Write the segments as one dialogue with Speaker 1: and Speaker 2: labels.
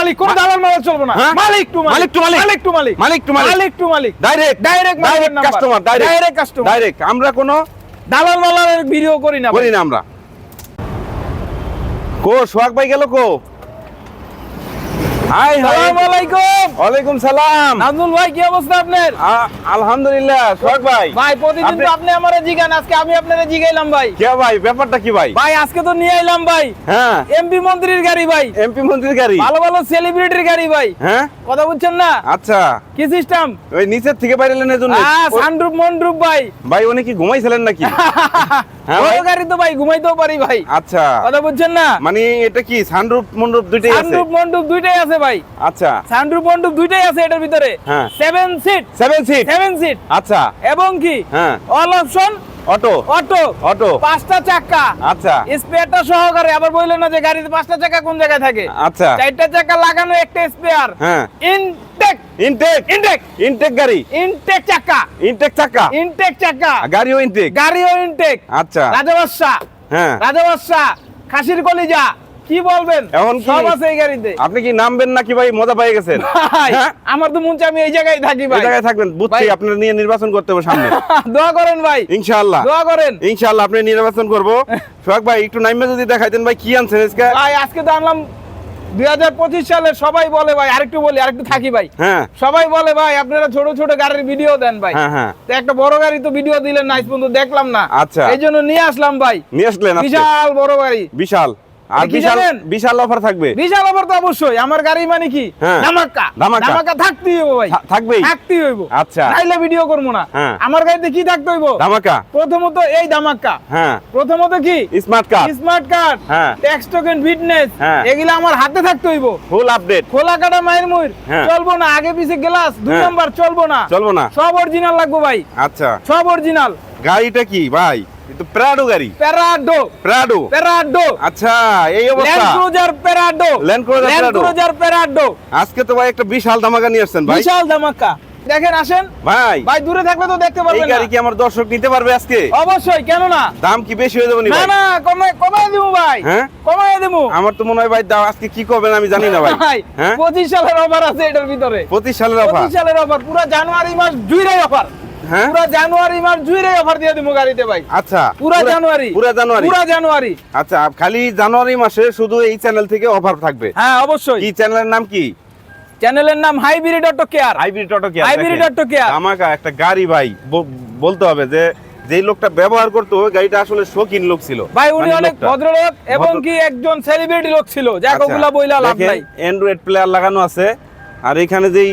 Speaker 1: মালিক কোন দালাল মালিক চলবে না।
Speaker 2: হ্যাঁ?
Speaker 1: মালিক টু মালিক
Speaker 2: মালিক টু মালিক।
Speaker 1: মালিক টু মালিক।
Speaker 2: মালিক টু মালিক।
Speaker 1: মালিক to Malik.
Speaker 2: Direct direct
Speaker 1: direct.
Speaker 2: Customer direct
Speaker 1: direct customer
Speaker 2: direct আমরা কোনো
Speaker 1: দালাল মালালের ভিডিও করি না
Speaker 2: করি না আমরা। কো সোহাগ ভাই গেল কো? হাই
Speaker 1: আসসালামু আলাইকুম
Speaker 2: ওয়ালাইকুম সালাম।
Speaker 1: নাজমুল ভাই কি অবস্থা আপনার?
Speaker 2: আলহামদুলিল্লাহ সোহাগ ভাই।
Speaker 1: ভাই প্রতিদিন
Speaker 2: আপনি-
Speaker 1: তো আপনি আমারে জিগান আজকে আমি আপনারে জিগাইলাম ভাই।
Speaker 2: কে ভাই? ব্যাপারটা কি ভাই?
Speaker 1: ভাই আজকে তো নিয়ে আইলাম ভাই।
Speaker 2: হ্যাঁ।
Speaker 1: এমপি মন্ত্রীর গাড়ি ভাই।
Speaker 2: এমপি মন্ত্রীর গাড়ি?
Speaker 1: ভালো ভালো সেলিব্রিটির গাড়ি ভাই।
Speaker 2: হ্যাঁ?
Speaker 1: কথা বুঝছেন না?
Speaker 2: আচ্ছা।
Speaker 1: কি সিস্টেম
Speaker 2: ওই নিচের থেকে বাইরে এলেন এজন্য
Speaker 1: সানরূপ মনরূপ ভাই।
Speaker 2: ভাই উনি কি ঘুমাইছিলেন নাকি? হ্যাঁ
Speaker 1: গাড়ি তো ভাই ঘুমাইতেও পারি ভাই।
Speaker 2: আচ্ছা।
Speaker 1: কথা বুঝছেন না?
Speaker 2: মানে এটা কি সানরূপ মন্ডপ দুইটাই আছে?
Speaker 1: সানরূপ মন্ডপ দুইটাই আছে ভাই।
Speaker 2: আচ্ছা।
Speaker 1: সানরূপ মন্ডপ দুইটাই আছে এটার ভিতরে।
Speaker 2: হ্যাঁ।
Speaker 1: Seven seat
Speaker 2: seven seat
Speaker 1: seven seat
Speaker 2: আচ্ছা।
Speaker 1: এবং কি?
Speaker 2: হ্যাঁ।
Speaker 1: All option
Speaker 2: auto
Speaker 1: auto
Speaker 2: auto
Speaker 1: পাঁচটা চাকা।
Speaker 2: আচ্ছা।
Speaker 1: স্পেয়ারটা সহকারে আবার বললেন না যে গাড়িতে পাঁচটা চাকা কোন জায়গায় থাকে?
Speaker 2: আচ্ছা।
Speaker 1: চারটা চাকা লাগানো একটা স্পেয়ার
Speaker 2: হ্যাঁ।
Speaker 1: ইনটেক
Speaker 2: ইনটেক
Speaker 1: ইনটেক
Speaker 2: ইনটেক গাড়ি
Speaker 1: ইনটেক চাকা
Speaker 2: ইনটেক চাকা
Speaker 1: ইনটেক চাকা
Speaker 2: গাড়িও ইনটেক
Speaker 1: গাড়িও ইনটেক
Speaker 2: আচ্ছা। হ্যাঁ।
Speaker 1: খাসির কলিজা। কি বলবেন?
Speaker 2: এখন
Speaker 1: সব আছে এই গাড়িতে।
Speaker 2: আপনি কি নামবেন নাকি ভাই? মজা পেয়ে গেছেন। হ্যাঁ?
Speaker 1: আমার তো মন চায় আমি এই জায়গায় থাকি
Speaker 2: এই জায়গায় থাকবেন। বুঝছি
Speaker 1: ভাই।
Speaker 2: আপনার নিয়ে নির্বাচন করতে হবে সামনে।
Speaker 1: দোয়া করেন ভাই।
Speaker 2: ইনশাআল্লাহ।
Speaker 1: দোয়া করেন।
Speaker 2: ইনশাআল্লাহ আপনি নির্বাচন করব। সোহাগ ভাই একটু নাইমে যদি দেখাইতেন ভাই কি আনছেন আজকে?
Speaker 1: ভাই আজকে তো আনলাম দুই হাজার পঁচিশ সালে সবাই বলে ভাই আরেকটু বলি আরেকটু থাকি ভাই।
Speaker 2: হ্যাঁ।
Speaker 1: সবাই বলে ভাই আপনারা ছোট ছোট গাড়ির ভিডিও দেন ভাই।
Speaker 2: হ্যাঁ হ্যাঁ।
Speaker 1: তো একটা বড় গাড়ি তো ভিডিও দিলেন না আজ পর্যন্ত দেখলাম না।
Speaker 2: আচ্ছা।
Speaker 1: এই জন্য নিয়ে আসলাম ভাই।
Speaker 2: নিয়ে আসলেন
Speaker 1: বিশাল বড় গাড়ি।
Speaker 2: বিশাল। আর বিশাল বিশাল অফার থাকবে।
Speaker 1: বিশাল অফার তো অবশ্যই। আমার গাড়ি মানে কি?
Speaker 2: হ্যাঁ।
Speaker 1: ধামাকা।
Speaker 2: ধামাকা।
Speaker 1: ধামাকা থাকতেই হইব ভাই।
Speaker 2: থাকবেই।
Speaker 1: থাকতেই হইব।
Speaker 2: আচ্ছা।
Speaker 1: নাইলে ভিডিও করব না।
Speaker 2: হ্যাঁ।
Speaker 1: আমার গাড়িতে কি থাকতে হইব?
Speaker 2: ধামাকা।
Speaker 1: প্রথমত এই ধামাকা।
Speaker 2: হ্যাঁ।
Speaker 1: প্রথমত কি?
Speaker 2: স্মার্ট কার
Speaker 1: স্মার্ট কার্ড
Speaker 2: হ্যাঁ।
Speaker 1: Tax token fitness. এগুলা আমার হাতে থাকতে হইব।
Speaker 2: ফুল আপডেট
Speaker 1: খোলা কাটা মায়ের মুর
Speaker 2: হ্যাঁ।
Speaker 1: চলবো না। আগে পিছে গ্লাস দুই। নাম্বার চলবো না।
Speaker 2: চলবো না।
Speaker 1: সব অরিজিনাল লাগবো ভাই।
Speaker 2: আচ্ছা।
Speaker 1: সব অরিজিনাল
Speaker 2: গাড়িটা কি ভাই? কিন্তু প্রাডো গাড়ি।
Speaker 1: প্যারাডো
Speaker 2: প্রাডো
Speaker 1: প্যারাডো
Speaker 2: আচ্ছা এই
Speaker 1: ল্যান্ড
Speaker 2: অবস্থা
Speaker 1: Cruiser Prado
Speaker 2: Land Cruiser
Speaker 1: Land Cruiser Prado
Speaker 2: আজকে তো ভাই একটা বিশাল ধামাকা নিয়ে আসছেন ভাই।
Speaker 1: বিশাল ধামাকা। দেখেন আসেন।
Speaker 2: ভাই।
Speaker 1: ভাই দূরে থাকলে তো দেখতে
Speaker 2: এই গাড়ি কি আমার দর্শক নিতে পারবে আজকে?
Speaker 1: অবশ্যই কেন না
Speaker 2: দাম কি বেশি হয়ে যাবে নি
Speaker 1: না কমায় কমায় দিমু ভাই।
Speaker 2: হ্যাঁ?
Speaker 1: কমায় দিমু।
Speaker 2: আমার তো মনে হয় ভাই দাম আজকে কি করবেন আমি জানি না ভাই। হ্যাঁ?
Speaker 1: পঁচিশ সালের অফার আছে এটার ভিতরে।
Speaker 2: পঁচিশ সালের অফার
Speaker 1: পঁচিশ সালের অফার পুরো জানুয়ারি মাস জুড়ে অফার
Speaker 2: হ্যাঁ?
Speaker 1: পুরো জানুয়ারি মাস জুড়ে অফার দিয়ে দিমু গাড়িতে ভাই।
Speaker 2: আচ্ছা
Speaker 1: পুরা জানুয়ারি
Speaker 2: পুরা জানুয়ারি।
Speaker 1: পুরা জানুয়ারি।
Speaker 2: আচ্ছা খালি জানুয়ারি মাসে শুধু এই চ্যানেল থেকে অফার থাকবে?
Speaker 1: হ্যাঁ অবশ্যই।
Speaker 2: কি চ্যানেলের নাম কি?
Speaker 1: চ্যানেলের নাম hybrid auto care
Speaker 2: hybrid auto care
Speaker 1: Hybrid Auto Care।
Speaker 2: আমাকে একটা গাড়ি ভাই বলতে হবে যে যেই লোকটা ব্যবহার করতো গাড়িটা আসলে শৌখিন লোক ছিল।
Speaker 1: ভাই উনি
Speaker 2: মানে
Speaker 1: অনেক ভদ্রলোক এবং কি একজন সেলিব্রিটি লোক ছিল। যাক
Speaker 2: আচ্ছা,
Speaker 1: ওগুলা বইলা লাভ নাই।
Speaker 2: অ্যান্ড্রয়েড প্লেয়ার লাগানো আছে। আর এখানে যেই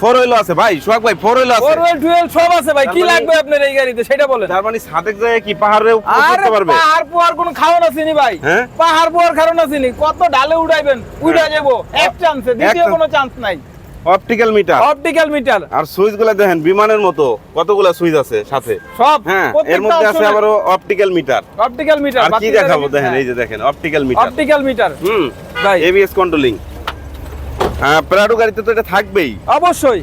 Speaker 2: ফোর হুইল আছে ভাই সোহাগ ভাই ফোর হুইল আছে।
Speaker 1: ফোরওয়েল টুয়েল সব আছে ভাই। কি
Speaker 2: মানে-
Speaker 1: লাগবে আপনার এই গাড়িতে সেটা বলেন।
Speaker 2: তার মানে সাদেক জায়গায় কি পাহাড়ে
Speaker 1: আরে
Speaker 2: করতে পারবে?
Speaker 1: পাহাড় পোহার কোনো খাওয়ান আসেনি ভাই।
Speaker 2: হ্যাঁ?
Speaker 1: পাহাড় পোহার কারণ আসেনি কত ডালে উড়াইবেন উড়া যাব। এক চান্সে দ্বিতীয় কোনো চান্স নাই।
Speaker 2: অপটিক্যাল মিটার
Speaker 1: অপটিক্যাল মিটার
Speaker 2: আর সুইচগুলা দেখেন বিমানের মতো কতগুলা সুইচ আছে সাথে?
Speaker 1: সব
Speaker 2: হ্যাঁ এর মধ্যে আছে আবারও অপটিক্যাল মিটার
Speaker 1: অপটিক্যাল মিটার
Speaker 2: আর কি দেখাবো? দেখেন এই যে দেখেন অপটিক্যাল মিটার
Speaker 1: অপটিক্যাল মিটার
Speaker 2: হুম।
Speaker 1: ভাই।
Speaker 2: এবিএস কন্ট্রোলিং হ্যাঁ প্রাডো গাড়িতে তো এটা থাকবেই।
Speaker 1: অবশ্যই।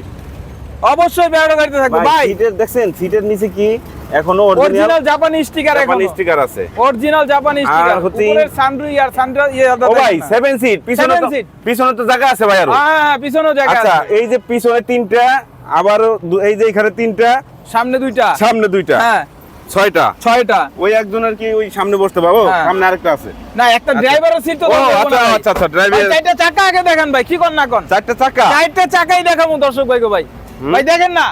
Speaker 1: অবশ্যই বেড়ানো গাড়িতে থাকবে।
Speaker 2: ভাই সিটের দেখছেন সিটের নিচে কি? এখনও
Speaker 1: অরিজিনাল জাপানি স্টিকার এখন।
Speaker 2: জাপানি স্টিকার আছে
Speaker 1: অরিজিনাল জাপানি স্টিকার উপরের সানরুই আর সানরা ইয়ে
Speaker 2: ও ভাই সেভেন সিট পিছনে তো পিছনে তো জায়গা আছে ভাই আরও।
Speaker 1: হ্যাঁ হ্যাঁ পিছনেও জায়গা
Speaker 2: আচ্ছা এই যে পিছনে তিনটা আবার এই যে এখানে তিনটা
Speaker 1: সামনে দুইটা।
Speaker 2: সামনে দুইটা।
Speaker 1: হ্যাঁ।
Speaker 2: ছয়টা?
Speaker 1: ছয়টা।
Speaker 2: ওই একজনের কি ওই সামনে বসতে পাবো?
Speaker 1: হ্যাঁ।
Speaker 2: সামনে আরেকটা আছে।
Speaker 1: না একটা ড্রাইভারের সিট তো
Speaker 2: আচ্ছা, আচ্ছা, আচ্ছা, driver-
Speaker 1: ভাই, চারটা চাকা আগে দেখেন ভাই কি কর না কর।
Speaker 2: চারটা চাকা?
Speaker 1: চারটা চাকাই দেখাবো দর্শক ভাই। গো ভাই ভাই দেখেন না?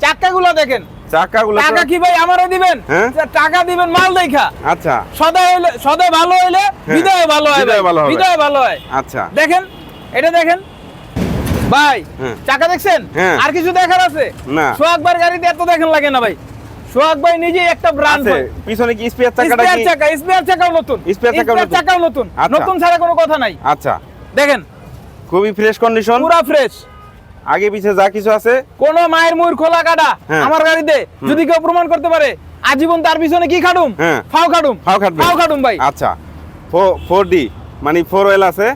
Speaker 1: চাকাগুলো দেখেন।
Speaker 2: চাকা গুলো
Speaker 1: টাকা কি ভাই আমারে দিবেন?
Speaker 2: হ্যাঁ।
Speaker 1: টাকা দিবেন মাল দেখা।
Speaker 2: আচ্ছা।
Speaker 1: সদা হইলে সদা ভালো হইলে বিদায় ভালো হয়
Speaker 2: বিদায়। ভালো হবে।
Speaker 1: বিদায় ভালো হয়।
Speaker 2: আচ্ছা।
Speaker 1: দেখেন এটা দেখেন। ভাই
Speaker 2: হ্যাঁ।
Speaker 1: চাকা দেখছেন?
Speaker 2: হ্যাঁ।
Speaker 1: আর কিছু দেখার আছে?
Speaker 2: না।
Speaker 1: সোহাগ ভাইয়ের গাড়িতে এত দেখেন লাগে না ভাই। সোহাগ ভাই নিজেই একটা ব্র্যান্ড
Speaker 2: আছে। পিছনে কি স্পেয়ার চাকাটা
Speaker 1: স্পেয়ার চাকা স্পেয়ার চাকাও নতুন।
Speaker 2: Spare চাকাও নতুন।
Speaker 1: চাকাও নতুন।
Speaker 2: আচ্ছা।
Speaker 1: নতুন ছাড়া কোনো কথা নাই।
Speaker 2: আচ্ছা।
Speaker 1: দেখেন।
Speaker 2: খুবই ফ্রেশ কন্ডিশন
Speaker 1: পুরা ফ্রেশ
Speaker 2: আগে পিছে যা কিছু আছে।
Speaker 1: কোন মায়ের মুর খোলা কাটা
Speaker 2: হ্যাঁ।
Speaker 1: আমার গাড়িতে যদি কেউ প্রমাণ করতে পারে আজীবন তার পিছনে কি খাটুম?
Speaker 2: হ্যাঁ।
Speaker 1: ফাও খাটুম।
Speaker 2: ফাও
Speaker 1: ফাও খাটুম ভাই।
Speaker 2: আচ্ছা। ফোর ডি মানে ফোর ওয়েল আছে।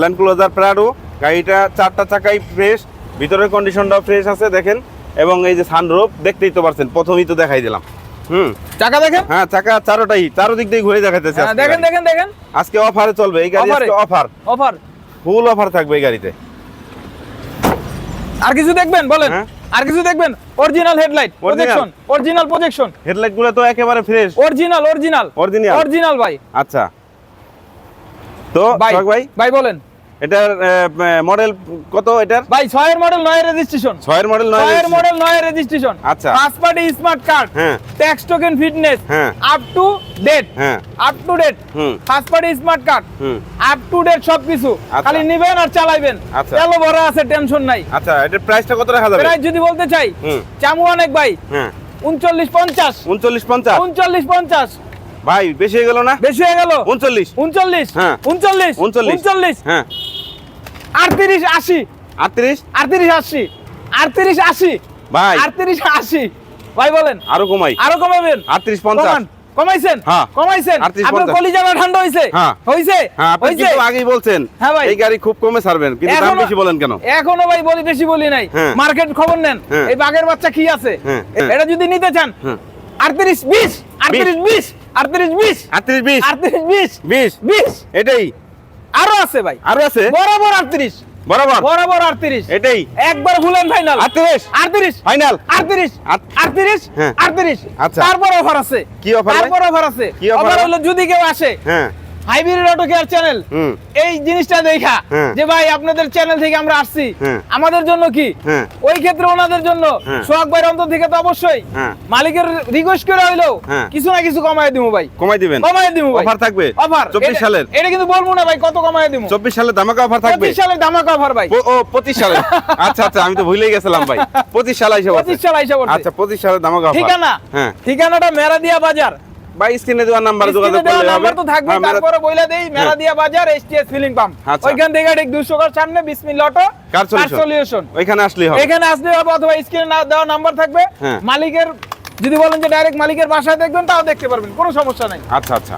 Speaker 2: ল্যান্ড ক্লোজার প্রাডো গাড়িটা চারটা চাকাই ফ্রেশ ভিতরের কন্ডিশনটাও ফ্রেশ আছে দেখেন। এবং এই যে সানরূপ দেখতেই তো পারছেন প্রথমেই তো দেখাই দিলাম। হুম।
Speaker 1: চাকা দেখেন?
Speaker 2: হ্যাঁ চাকা চারোটাই চারো দিক দিয়ে ঘুরে দেখাইতেছে
Speaker 1: হ্যাঁ, দেখেন দেখেন দেখেন।
Speaker 2: আজকে অফারে চলবে এই গাড়ি আজকে অফার
Speaker 1: অফার
Speaker 2: ফুল অফার থাকবে এই গাড়িতে।
Speaker 1: আর কিছু দেখবেন বলেন?
Speaker 2: হ্যাঁ।
Speaker 1: আর কিছু দেখবেন? Original headlight projection original projection
Speaker 2: হেডলাইটগুলো তো একেবারে fresh
Speaker 1: original original
Speaker 2: original
Speaker 1: original ভাই।
Speaker 2: আচ্ছা। তো
Speaker 1: ভাই?
Speaker 2: ভাই
Speaker 1: বলেন।
Speaker 2: এটার মডেল কত এটার?
Speaker 1: ভাই ছয়ের মডেল নয়ের রেজিস্ট্রেশন
Speaker 2: ছয়ের মডেল নয়
Speaker 1: ছয়ের মডেল নয়ের রেজিস্ট্রেশন
Speaker 2: আচ্ছা।
Speaker 1: ফার্স্ট পার্টি স্মার্ট কার্ড
Speaker 2: হ্যাঁ।
Speaker 1: ট্যাক্স টোকেন ফিটনেস
Speaker 2: হ্যাঁ।
Speaker 1: আপ টু ডেট
Speaker 2: হ্যাঁ।
Speaker 1: আপ টু ডেট
Speaker 2: হুম।
Speaker 1: ফার্স্ট পার্টি স্মার্ট কার্ড
Speaker 2: হুম।
Speaker 1: আপ টু ডেট সবকিছু।
Speaker 2: আচ্ছা।
Speaker 1: খালি নিবেন আর চালাইবেন।
Speaker 2: আচ্ছা।
Speaker 1: তেলও ভরা আছে টেনশন নাই।
Speaker 2: আচ্ছা এটার প্রাইসটা কত রাখা যাবে?
Speaker 1: প্রাইস যদি বলতে চাই
Speaker 2: হুম।
Speaker 1: চামু অনেক ভাই।
Speaker 2: হ্যাঁ।
Speaker 1: উনচল্লিশ পঞ্চাশ।
Speaker 2: উনচল্লিশ পঞ্চাশ?
Speaker 1: উনচল্লিশ পঞ্চাশ।
Speaker 2: ভাই বেশি হয়ে গেল না?
Speaker 1: বেশি হয়ে গেল?
Speaker 2: উনচল্লিশ।
Speaker 1: উনচল্লিশ।
Speaker 2: হ্যাঁ।
Speaker 1: উনচল্লিশ।
Speaker 2: উনচল্লিশ।
Speaker 1: উনচল্লিশ।
Speaker 2: হ্যাঁ।
Speaker 1: আটত্রিশ আশি।
Speaker 2: আটত্রিশ?
Speaker 1: আটত্রিশ আশি। আটত্রিশ আশি।
Speaker 2: ভাই।
Speaker 1: আটত্রিশ আশি। ভাই বলেন।
Speaker 2: আরও কমাই।
Speaker 1: আরও কমাবেন?
Speaker 2: আটত্রিশ পঞ্চাশ।
Speaker 1: কমাইছেন?
Speaker 2: হ্যাঁ।
Speaker 1: কমাইছেন? আপনার
Speaker 2: 50
Speaker 1: কলিজাটা ঠান্ডা হইছে?
Speaker 2: হ্যাঁ।
Speaker 1: হইছে?
Speaker 2: হ্যাঁ আপনি কিন্তু আগেই বলছেন
Speaker 1: হ্যাঁ ভাই।
Speaker 2: এই গাড়ি খুব কমে ছাড়বেন কিন্তু দাম বেশি বলেন কেন?
Speaker 1: এখনও ভাই বলি বেশি বলি নাই। মার্কেট খবর নেন। এই বাঘের বাচ্চা কি আছে। এটা যদি নিতে চান
Speaker 2: হ্যাঁ।
Speaker 1: আটত্রিশ বিশ আটত্রিশ বিশ আটত্রিশ বিশ।
Speaker 2: আটত্রিশ বিশ।
Speaker 1: আটত্রিশ বিশ।
Speaker 2: বিশ।
Speaker 1: বিশ।
Speaker 2: এটাই।
Speaker 1: আরও আছে ভাই।
Speaker 2: আরও আছে?
Speaker 1: বরাবর আটত্রিশ।
Speaker 2: বরাবর?
Speaker 1: বরাবর আটত্রিশ।
Speaker 2: এটাই?
Speaker 1: একবার ভুলেন ফাইনাল
Speaker 2: আটত্রিশ?
Speaker 1: আটত্রিশ।
Speaker 2: ফাইনাল
Speaker 1: আটত্রিশ।
Speaker 2: আট-
Speaker 1: আটত্রিশ?
Speaker 2: হ্যাঁ।
Speaker 1: আটত্রিশ।
Speaker 2: আচ্ছা।
Speaker 1: তারপর অফার আছে।
Speaker 2: কি অফার?
Speaker 1: তারপর অফার আছে।
Speaker 2: কি
Speaker 1: অফার হলো যদি কেউ আসে।
Speaker 2: হ্যাঁ।
Speaker 1: Hybrid auto care channel. এই জিনিসটা দেখা
Speaker 2: হ্যাঁ।
Speaker 1: যে ভাই আপনাদের চ্যানেল থেকে আমরা আসছি।
Speaker 2: হ্যাঁ।
Speaker 1: আমাদের জন্য কি?
Speaker 2: হ্যাঁ।
Speaker 1: ওই ক্ষেত্রে ওনাদের জন্য। সোহাগ ভাইয়ের অন্তর থেকে তো অবশ্যই। মালিকের রিকোয়েস্ট করে হইলেও
Speaker 2: হ্যাঁ।
Speaker 1: কিছু না কিছু কমায় দিমু ভাই।
Speaker 2: কমাই দিবেন?
Speaker 1: কমায় ভাই।
Speaker 2: অফার থাকবে?
Speaker 1: অফার।
Speaker 2: চব্বিশ সালের?
Speaker 1: এটা কিন্তু বলব না ভাই কত কমায় দিমু।
Speaker 2: চব্বিশ সালের ধামাকা অফার থাকবে?
Speaker 1: সালের ধামাকা অফার ভাই।
Speaker 2: ও- ও পঁচিশ সালে আচ্ছা আচ্ছা আমি তো ভুলেই গেছিলাম ভাই। পঁচিশ সাল হিসাব
Speaker 1: পঁচিশ সাল আইসা পড়ছে।
Speaker 2: আচ্ছা পঁচিশ সালের ধামাকা অফার।
Speaker 1: ঠিকানা? ঠিকানাটা মেরাদিয়া বাজার
Speaker 2: ভাই স্ক্রিনে দেওয়ার নাম্বারে যোগাযোগ করলে
Speaker 1: নাম্বার তো থাকবে
Speaker 2: হ্যাঁ,
Speaker 1: তারপরে বইলা দেই মেরাদিয়া বাজার এসটিএস ফিলিং পাম্প।
Speaker 2: আচ্ছা।
Speaker 1: ওইখান থেকে ঠিক 200 কার সামনে বিসমিল্লাহ অটো
Speaker 2: কার
Speaker 1: সলিউশন
Speaker 2: ওইখানে আসলেই হবে।
Speaker 1: এখানে আসলে হবে অথবা স্ক্রিনে না দেওয়া নাম্বার থাকবে।
Speaker 2: হ্যাঁ।
Speaker 1: মালিকের যদি বলেন যে ডাইরেক্ট মালিকের বাসায় দেখবেন তাও দেখতে পারবেন কোনো সমস্যা নাই।
Speaker 2: আচ্ছা আচ্ছা।